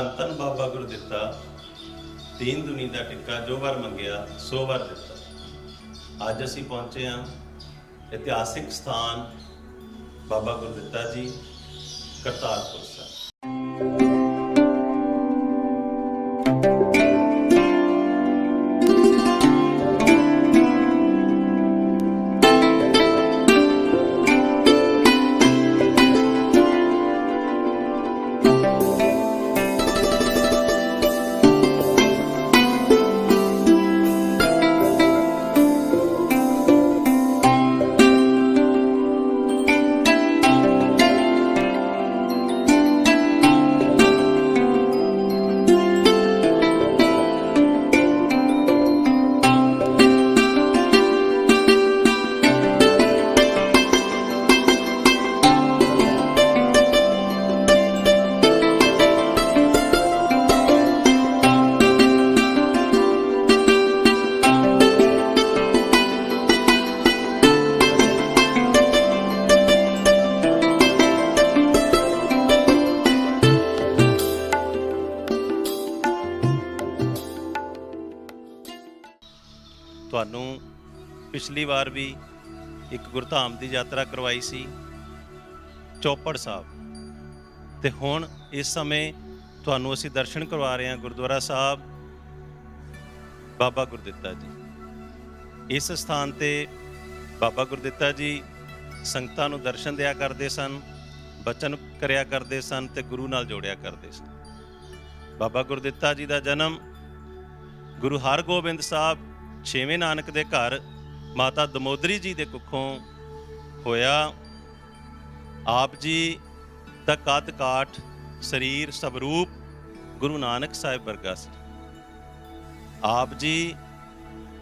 ਧੰਨ ਧੰਨ ਬਾਬਾ ਗੁਰੂ ਦਿੱਤਾ ਤੀਨ ਦੁਨੀ ਦਾ ਟਿੱਕਾ ਜੋ ਵਾਰ ਮੰਗਿਆ, ਸੋ ਵਾਰ ਦਿੱਤਾ। ਅੱਜ ਅਸੀਂ ਪਹੁੰਚੇ ਹਾਂ ਇਤਿਹਾਸਿਕ ਸਥਾਨ ਬਾਬਾ ਗੁਰਦਿੱਤਾ ਜੀ, ਕਰਤਾਰਪੁਰ ਪਿਛਲੀ ਵਾਰ ਵੀ ਇੱਕ ਗੁਰਧਾਮ ਦੀ ਯਾਤਰਾ ਕਰਵਾਈ ਸੀ, ਚੌਪੜ ਸਾਹਿਬ। ਤੇ ਹੁਣ ਇਸ ਸਮੇਂ ਤੁਹਾਨੂੰ ਅਸੀਂ ਦਰਸ਼ਨ ਕਰਵਾ ਰਹੇ ਹਾਂ ਗੁਰਦੁਆਰਾ ਸਾਹਿਬ, ਬਾਬਾ ਗੁਰਦਿੱਤਾ ਜੀ। ਇਸ ਸਥਾਨ ਤੇ ਬਾਬਾ ਗੁਰਦਿੱਤਾ ਜੀ ਸੰਗਤਾਂ ਨੂੰ ਦਰਸ਼ਨ ਦਿਆ ਕਰਦੇ ਸਨ, ਬਚਨ ਕਰਿਆ ਕਰਦੇ ਸਨ ਤੇ ਗੁਰੂ ਨਾਲ ਜੋੜਿਆ ਕਰਦੇ ਸਨ। ਬਾਬਾ ਗੁਰਦਿੱਤਾ ਜੀ ਦਾ ਜਨਮ ਗੁਰੂ ਹਰਗੋਬਿੰਦ ਸਾਹਿਬ ਛੇਵੇਂ ਨਾਨਕ ਦੇ ਘਰ ਮਾਤਾ ਦਮੋਦਰੀ ਜੀ ਦੇ ਕੁੱਖੋਂ ਹੋਇਆ। ਆਪ ਜੀ ਦਾ ਕੱਦ ਕਾਠ, ਸਰੀਰ ਸਵਰੂਪ ਗੁਰੂ ਨਾਨਕ ਸਾਹਿਬ ਵਰਗਾ ਸੀ। ਆਪ ਜੀ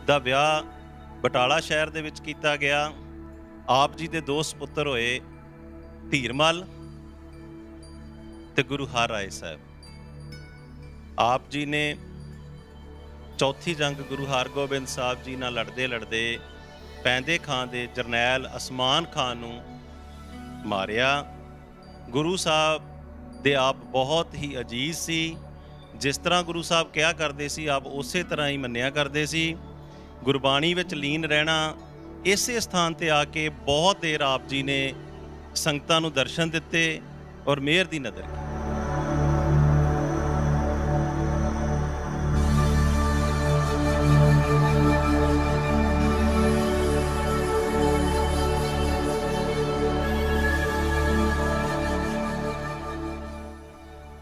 ਦਾ ਵਿਆਹ ਬਟਾਲਾ ਸ਼ਹਿਰ ਦੇ ਵਿੱਚ ਕੀਤਾ ਗਿਆ। ਆਪ ਜੀ ਦੇ ਦੋ ਸੁਪੁੱਤਰ ਹੋਏ ਧੀਰਮਲ ਤੇ ਗੁਰੂ ਹਰ ਰਾਏ ਸਾਹਿਬ। ਆਪ ਜੀ ਨੇ ਚੌਥੀ ਜੰਗ ਗੁਰੂ ਹਰਗੋਬਿੰਦ ਸਾਹਿਬ ਜੀ ਨਾਲ ਲੜਦੇ ਲੜਦੇ ਪੈਂਦੇ ਖਾਂ ਦੇ ਜਰਨੈਲ ਅਸਮਾਨ ਖਾਨ ਨੂੰ ਮਾਰਿਆ। ਗੁਰੂ ਸਾਹਿਬ ਦੇ ਆਪ ਬਹੁਤ ਹੀ ਅਜੀਜ਼ ਸੀ। ਜਿਸ ਤਰ੍ਹਾਂ ਗੁਰੂ ਸਾਹਿਬ ਕਿਹਾ ਕਰਦੇ ਸੀ, ਆਪ ਉਸੇ ਤਰ੍ਹਾਂ ਹੀ ਮੰਨਿਆ ਕਰਦੇ ਸੀ। ਗੁਰਬਾਣੀ ਵਿੱਚ ਲੀਨ ਰਹਿਣਾ ਇਸੇ ਸਥਾਨ ਤੇ ਆ ਕੇ ਬਹੁਤ ਦੇਰ ਆਪ ਜੀ ਨੇ ਸੰਗਤਾਂ ਨੂੰ ਦਰਸ਼ਨ ਦਿੱਤੇ ਔਰ ਮਿਹਰ ਦੀ ਨਜ਼ਰ ਕੀਤੀ।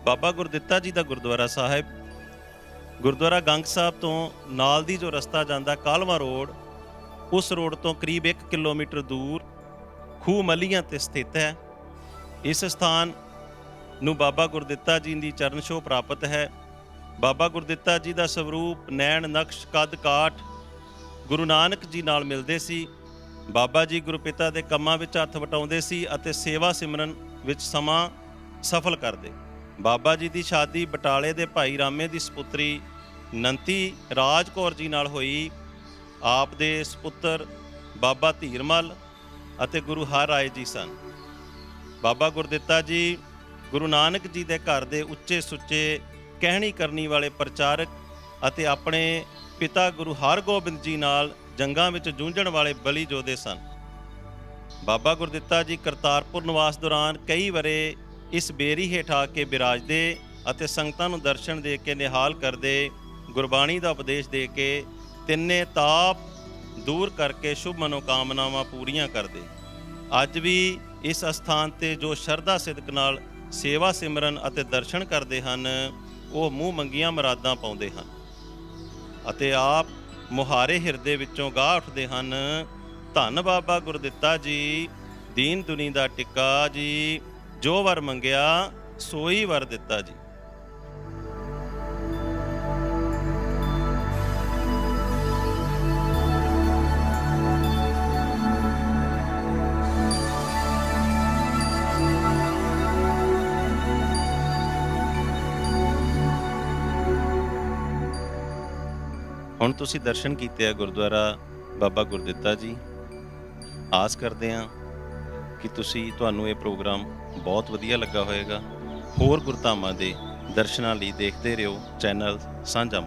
ਬਾਬਾ ਗੁਰਦਿੱਤਾ ਜੀ ਦਾ ਗੁਰਦੁਆਰਾ ਸਾਹਿਬ, ਗੁਰਦੁਆਰਾ ਗੰਗ ਸਾਹਿਬ ਤੋਂ ਨਾਲ ਦੀ ਜੋ ਰਸਤਾ ਜਾਂਦਾ ਕਾਲਵਾ ਰੋਡ, ਉਸ ਰੋਡ ਤੋਂ ਕਰੀਬ 1 ਕਿਲੋਮੀਟਰ ਦੂਰ ਖੂਹ ਮਲੀਆਂ ਤੇ ਸਥਿਤ ਹੈ। ਇਸ ਸਥਾਨ ਨੂੰ ਬਾਬਾ ਗੁਰਦਿੱਤਾ ਜੀ ਦੀ ਚਰਨ ਛੋਹ ਪ੍ਰਾਪਤ ਹੈ। ਬਾਬਾ ਗੁਰਦਿੱਤਾ ਜੀ ਦਾ ਸਵਰੂਪ ਨੈਣ, ਨਕਸ਼, ਕਦ, ਕਾਠ ਗੁਰੂ ਨਾਨਕ ਜੀ ਨਾਲ ਮਿਲਦੇ ਸੀ। ਬਾਬਾ ਜੀ ਗੁਰੂ ਪਿਤਾ ਦੇ ਕੰਮਾਂ ਵਿੱਚ ਹੱਥ ਵਟਾਉਂਦੇ ਸੀ ਅਤੇ ਸੇਵਾ ਸਿਮਰਨ ਵਿੱਚ ਸਮਾਂ ਸਫਲ ਕਰਦੇ। ਬਾਬਾ ਜੀ ਦੀ ਸ਼ਾਦੀ ਬਟਾਲੇ ਦੇ ਭਾਈ ਰਾਮੇ ਦੀ ਸੁਪੁੱਤਰੀ ਨੰਤੀ ਰਾਜ ਕੌਰ ਜੀ ਨਾਲ ਹੋਈ। ਆਪ ਦੇ ਸੁਪੁੱਤਰ ਬਾਬਾ ਧੀਰਮਲ ਅਤੇ ਗੁਰੂ ਹਰਿਰਾਏ ਜੀ ਸਨ। ਬਾਬਾ ਗੁਰਦਿੱਤਾ ਜੀ ਗੁਰੂ ਨਾਨਕ ਜੀ ਦੇ ਘਰ ਦੇ ਉੱਚੇ ਸੁੱਚੇ ਕਹਿਣੀ ਕਰਨੀ ਵਾਲੇ ਪ੍ਰਚਾਰਕ ਅਤੇ ਆਪਣੇ ਪਿਤਾ ਗੁਰੂ ਹਰਗੋਬਿੰਦ ਜੀ ਨਾਲ ਜੰਗਾਂ ਵਿੱਚ ਜੂਝਣ ਵਾਲੇ ਬਲੀ ਯੋਧੇ ਸਨ। ਬਾਬਾ ਗੁਰਦਿੱਤਾ ਜੀ ਕਰਤਾਰਪੁਰ ਨਿਵਾਸ ਦੌਰਾਨ ਕਈ ਵਰੇ ਇਸ ਬੇਰੀ ਹੇਠ ਆ ਕੇ ਬਿਰਾਜਦੇ ਅਤੇ ਸੰਗਤਾਂ ਨੂੰ ਦਰਸ਼ਨ ਦੇ ਕੇ ਨਿਹਾਲ ਕਰਦੇ ਗੁਰਬਾਣੀ ਦਾ ਉਪਦੇਸ਼ ਦੇ ਕੇ ਤਿੰਨੇ ਤਾਪ ਦੂਰ ਕਰਕੇ ਸ਼ੁਭ ਮਨੋਕਾਮਨਾਵਾਂ ਪੂਰੀਆਂ ਕਰਦੇ। ਅੱਜ ਵੀ ਇਸ ਅਸਥਾਨ ਤੇ ਜੋ ਸ਼ਰਧਾ ਸਿਦਕ ਨਾਲ ਸੇਵਾ ਸਿਮਰਨ ਅਤੇ ਦਰਸ਼ਨ ਕਰਦੇ ਹਨ, ਉਹ ਮੂੰਹ ਮੰਗੀਆਂ ਮਰਾਦਾਂ ਪਾਉਂਦੇ ਹਨ ਅਤੇ ਆਪ ਮੁਹਾਰੇ ਹਿਰਦੇ ਵਿੱਚੋਂ ਗਾਹ ਉੱਠਦੇ ਹਨ, ਧੰਨ ਬਾਬਾ ਗੁਰਦਿੱਤਾ ਜੀ, ਦੀਨ ਦੁਨੀ ਦਾ ਟਿੱਕਾ ਜੀ। ਜੋ ਵਰ ਮੰਗਿਆ, ਸੋਈ ਵਰ ਦਿੱਤਾ ਜੀ। ਹੁਣ ਤੁਸੀਂ ਦਰਸ਼ਨ ਕੀਤੇ ਆ ਗੁਰਦੁਆਰਾ ਬਾਬਾ ਗੁਰਦਿੱਤਾ ਜੀ। ਆਸ ਕਰਦੇ ਹਾਂ ਕਿ ਤੁਸੀਂ ਤੁਹਾਨੂੰ ਇਹ ਪ੍ਰੋਗਰਾਮ ਬਹੁਤ ਵਧੀਆ ਲੱਗਾ ਹੋਵੇਗਾ। ਹੋਰ ਗੁਰਧਾਮਾਂ ਦੇ ਦਰਸ਼ਨਾਂ ਲਈ ਦੇਖਦੇ ਰਹੋ ਚੈਨਲ ਸਾਂਝਾ